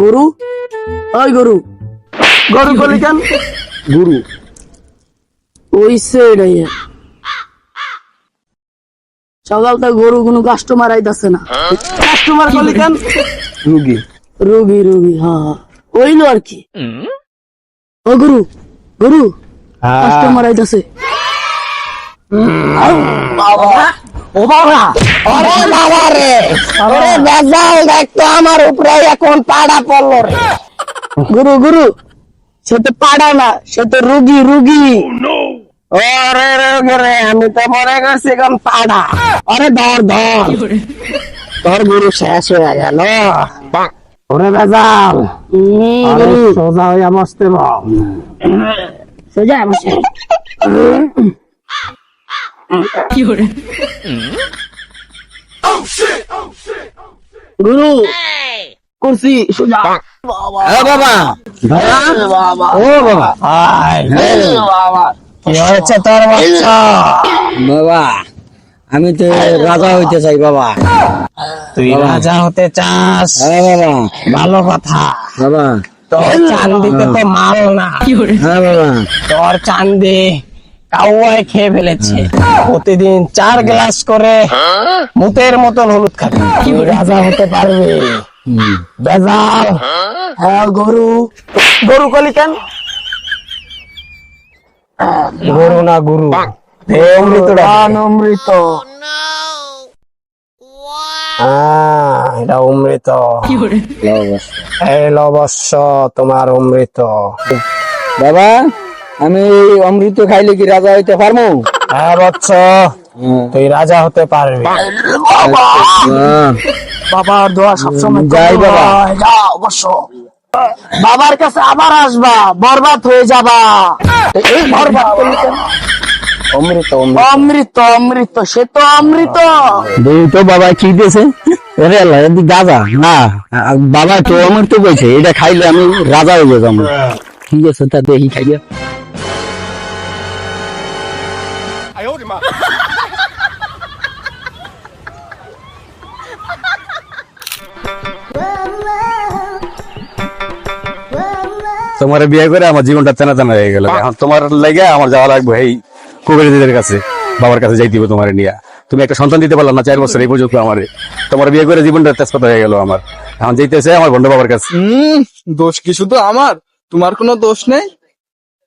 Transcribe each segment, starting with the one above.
গরু? ওই গরু। গরু কলি কেন? গুরু। ওইসে এটাই সকালটা গরু কোনো কাস্টমার আইতাছে না। কাস্টমার কলি কেন? রুগী। রুগী রুগী হ্যাঁ হ্যাঁ। ওইলো আর কি। ও গরু গরু কাস্টমার আইতাছে। ও বাবা ওরে বাবা রে ওরে বেজাল দেখতো আমার উপরে এখন পাড়া পড়ল রে। গুরু গুরু সে তো পাড়া না সে তো রুগী রুগী। ওরে রে রে আমি তো মনে করছি এখন পাড়া। ওরে ধর ধর। তোর গুরু শেষ হয়ে গেল। ওরে বেজাল। সোজা হইয়া মস্তে বল। সোজা বসে গুরু করছি। সোজা। বাবা। বাবা। ও বাবা। হয়েছে তোর বাবা আমি তো রাজা হইতে চাই বাবা। তুই রাজা হতে চাস। হ্যাঁ বাবা। ভালো কথা। বাবা। তোর চান্দিতে তো মাল না। হ্যাঁ বাবা। তোর চান্দি। কাউয়ায় খেয়ে ফেলেছে। প্রতিদিন চার গ্লাস করে মুতের মতন হলুদ খাবি। রাজা হতে পারবে। বেজাল। হ্যাঁ গরু। গরু কলি কেন? গরু না গুরু। অমৃত আহ, এটা অমৃত। এই লবস্য তোমার অমৃত। বাবা আমি অমৃত খাইলে কি রাজা হইতে পারব? হ্যাঁ। বৎস তুই রাজা হতে পারবি। হ্যাঁ। বাবার দোয়া সবসময় যাই বাবা। যাও অবশ্য বাবার কাছে আবার আসবা বরবাদ হয়ে যাবা। এই বরবাদ অমৃত অমৃত। অমৃত অমৃত সে তো অমৃত। তো বাবা কি দিয়েছে? গাজা। না বাবা তো আমার তো বলছে এটা খাইলে আমি রাজা হয়ে। যাব ঠিক আছে তা দেখি খাইলে তোমার বিয়ে করে আমার জীবনটা চেনা চেনা হয়ে গেল। এখন তোমার লাগে আমার যাওয়া লাগবে এই কুবেরদের কাছে বাবার কাছে যাই দিব তোমার নিয়ে। তুমি একটা সন্তান দিতে পারলাম না চার বছর এই পর্যন্ত আমার। তোমার বিয়ে করে জীবনটা তেজপাত হয়ে গেল আমার। এখন যেতেছে আমার বন্ধু বাবার কাছে। হুম দোষ কি শুধু আমার? তোমার কোনো দোষ নেই?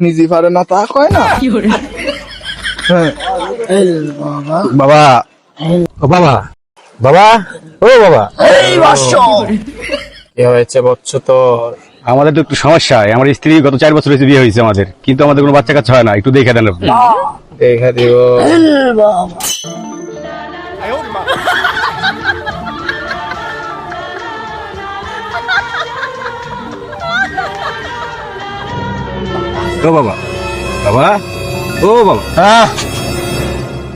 নিজে পারে না তা কয় না? হ্যাঁ। বাবা। ও বাবা। বাবা? ও বাবা। কি হয়েছে বৎস তোর আমাদের তো একটু সমস্যা হয়। আমার স্ত্রী গত চার বছর হয়েছে বিয়ে হয়েছে আমাদের। কিন্তু আমাদের কোনো বাচ্চা কাচ্চা হয় না। একটু দেখে দেন আপনি। দেখা দিব। বাবা ও বাবা। বাবা? ও বাবা।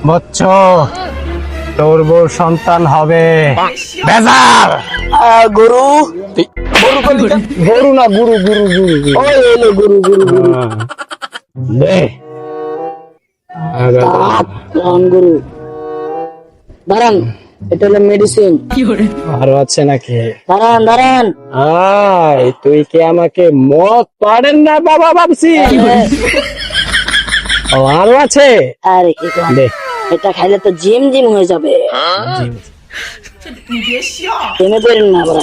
বৎস তোর বউ সন্তান হবে। আহ, গরু। না গুরু গুরু গুরু গুরু। গরু গরু গরু। দাঁড়ান এটা হলো মেডিসিন আরও আছে নাকি? দাঁড়ান দাঁড়ান আয় তুই কি আমাকে মদ পারেন না বাবা ভাবছি? ও আরও আছে। আরে দে। এটা খাইলে তো জিম জিম হয়ে যাবে। প্রেমে পড়েন না আবার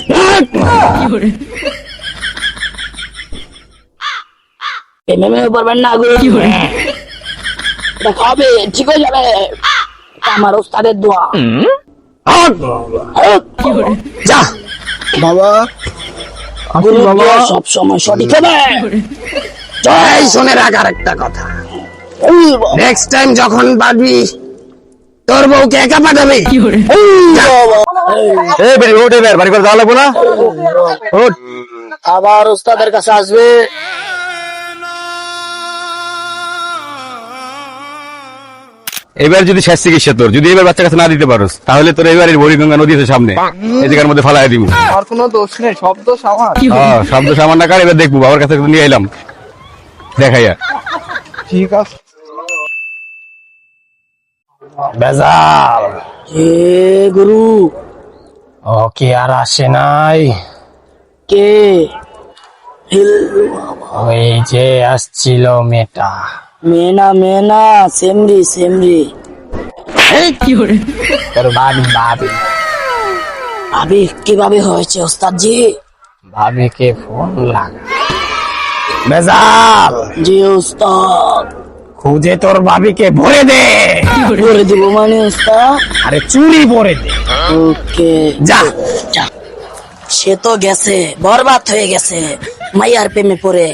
প্রেমে মেমে পড়বেন না গরু এটা খাবে ঠিক হয়ে যাবে। আমার ওস্তাদের দোয়া। যা। বাবা। সব সময় সঠিক হবে। শুনে রাখ কথা। নেক্সট টাইম যখন পারবি তোর বউকে একা পাঠাবি? বাড়ি করে যাওয়া লাগবো না? আবার ওস্তাদের কাছে আসবে। এবার যদি শেষ চিকিৎসা তোর যদি এবার বাচ্চা কাছে না দিতে পারোস তাহলে তোর এবার বড়িগঙ্গা নদী আছে সামনে। এই জায়গার মধ্যে ফালাই দিব। আমার কোনো দোষ নেই সব দোষ আমার হ্যাঁ শব্দ সামান্য কার এবার দেখব বাবার কাছে নিয়ে এলাম। দেখাইয়া। ঠিক আছে। বেজাল। এ গুরু। ও কি আর আসে নাই? কে? ওই যে আসছিল মেয়েটা। মেনা মেনা সেমরি সেমরি। তোর ভাবি ভাবি ভাবি কীভাবে হয়েছে ওস্তাদ জি ভাবিকে ফোন লাগা। বেজাল। জি ওস্তাদ। খুঁজে তোর ভাবিকে ভরে দে। করে দিব মানে আরে চুরি ভরে দে। ওকে। যা। যা। সে তো গেছে বরবাদ হয়ে গেছে মাইয়ার প্রেমে পড়ে।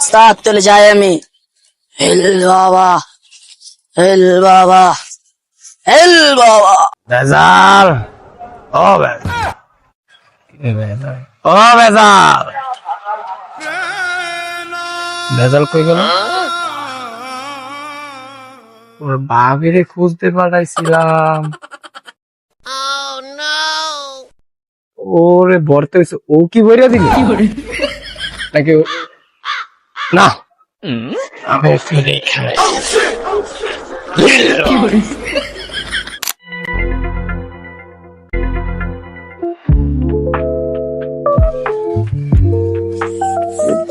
সাত চলে যাই আমি। হেল বাবা হেল বাবা হেল বাবা। বেজাল ও বেজাল ও বেজাল বেজাল কই গেল? ওর বাবিরে খুঁজতে পাঠাইছিলাম। ওরে ভরতে হয়েছে ও কি ভরিয়া দিল? নাকি না। আমি ফিরে এখানে।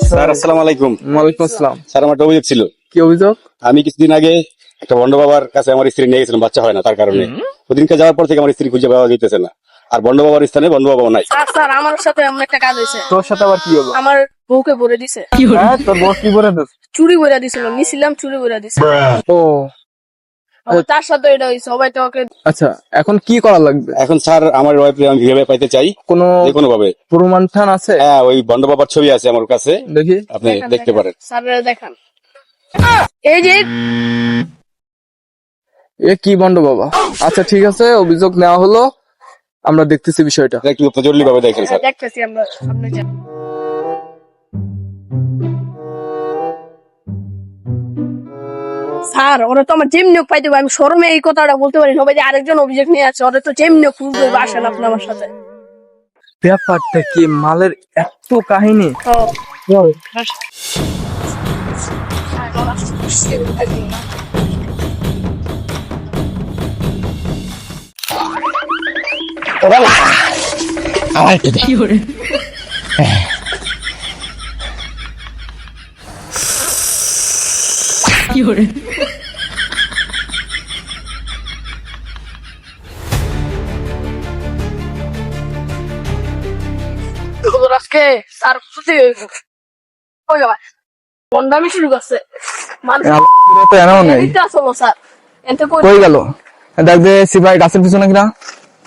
স্যার আসসালামু আলাইকুম। ওয়ালাইকুম আসসালাম। স্যার আমার একটা অভিযোগ ছিল। কি অভিযোগ? আমি কিছুদিন আগে একটা বন্ড বাবার কাছে আমার স্ত্রী নিয়ে গেছিলাম বাচ্চা হয় না তার কারণে। ওদিনকে যাওয়ার পর থেকে আমার স্ত্রী খুঁজে পাওয়া যেতেছে না। আর বন্ড বাবার স্থানে বন্ড বাবাও নাই। স্যার স্যার আমার সাথে এমন একটা কাজ হয়েছে। তোর সাথে আবার কি হলো? আমার বউকে বলে দিছে। হ্যাঁ তোর বস কি করে দিস চুরি করে দিছিল নিছিলাম চুরি করে দিছে। ও। তার সাথে এটা হয়েছে সবাই তো ওকে আচ্ছা এখন কি করা লাগবে? এখন স্যার আমার ওয়াইফ আমি কীভাবে পাইতে চাই কোনো যে কোনো ভাবে প্রমাণ ঠান আছে? হ্যাঁ ওই বন্ড বাবার ছবি আছে আমার কাছে। দেখি। আপনি দেখতে পারেন। স্যারেরা দেখান। এই যে এ কি বন্ড বাবা? আচ্ছা ঠিক আছে অভিযোগ নেওয়া হলো। আমরা দেখতেছি বিষয়টা। একটু জরুরি ভাবে দেখেন স্যার। দেখতেছি আমরা সামনে যাই। স্যার ওরা তো আমার যেমনি পাইতে হবে। আমি শরমে এই কথাটা বলতে পারি সবাই যে আরেকজন অভিযোগ নিয়ে আছে ওরা তো যেমনি হোক খুঁজতে আসেন আপনি আমার সাথে। ব্যাপারটা কি মালের এত কাহিনী? ও, তোর আজকে স্যার খুশি। ওই বাবা, বন্ডামি শুরু করছে। মানুষ তো এনাও নেই। এদিকটা আসলো স্যার এতে কই কই গেল? দেখ দে সিপাই গাছের পিছনে কিনা।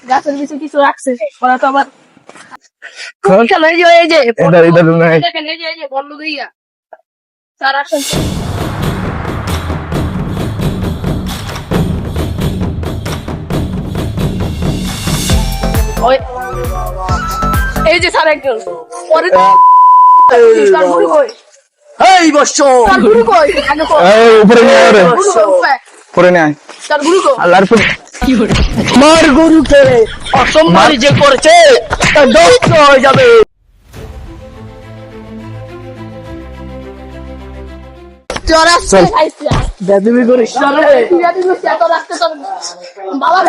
গাছের পিছনে কিছু রাখছে ওরা তো আবার এই যে বন্ধ দিয়া। স্যার আসেন এই যে স্যার একজন। পরে এই উপরে নিয়ে কই? আল্লাহর আমার গরুকে অসম্মানি যে করেছে হয়ে যাবে। চল। বেদবি করিস রে। বাবা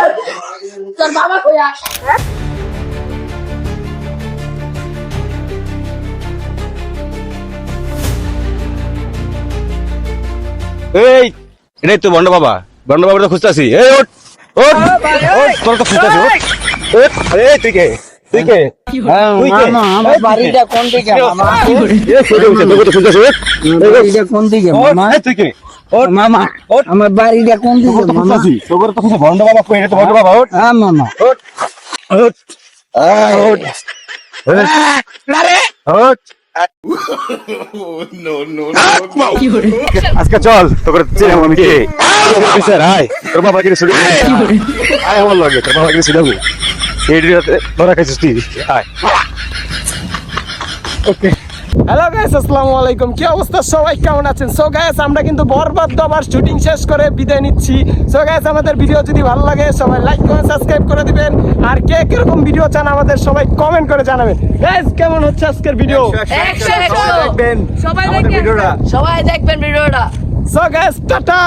তোর বাবা কই এই এটাই তো বন্ড বাবা। বন্ড বাবা তো খুঁজতেছি এই ওঠ। ওঠ ওঠ তোর তো ওঠ ওঠ এই তুই কে? তুই কে? হ্যাঁ, তুই কে? মামা আমার বাড়িটা কোন দিকে? মামা এই ছোট হইছে, তোকে তো খুঁজতেছি ওঠ বাড়িটা কোন দিকে মামা? তুই কে? ওঠ মামা আমার বাড়িটা কোন দিকে মামা? খুঁজতেছি তো খুঁজে বন্ড বাবা কই এটা তো বন্ড বাবা ওঠ হ্যাঁ মামা। ওঠ ওঠ আহ, ওঠ ওঠ আজকে চল তোকে চিনাম আমি কে? স্যার আয় তোর বাবা কিনে শুনে আয় আমার লগে তোর বাবা কিনে শুনাবো এই ধরা খাইছিস তুই। আয়। হ্যালো গাইস আসসালামু আলাইকুম। কি অবস্থা? সবাই কেমন আছেন? সো গাইস আমরা কিন্তু বরবাদ দাবার শুটিং শেষ করে বিদায় নিচ্ছি। সো গাইস আমাদের ভিডিও যদি ভালো লাগে সবাই লাইক করে সাবস্ক্রাইব করে দিবেন। আর কে কীরকম ভিডিও চান আমাদের সবাই কমেন্ট করে জানাবেন। গাইস কেমন হচ্ছে আজকের ভিডিও দেখবেন সবাই দেখবেন। সবাই দেখবেন ভিডিওটা। So guys tata!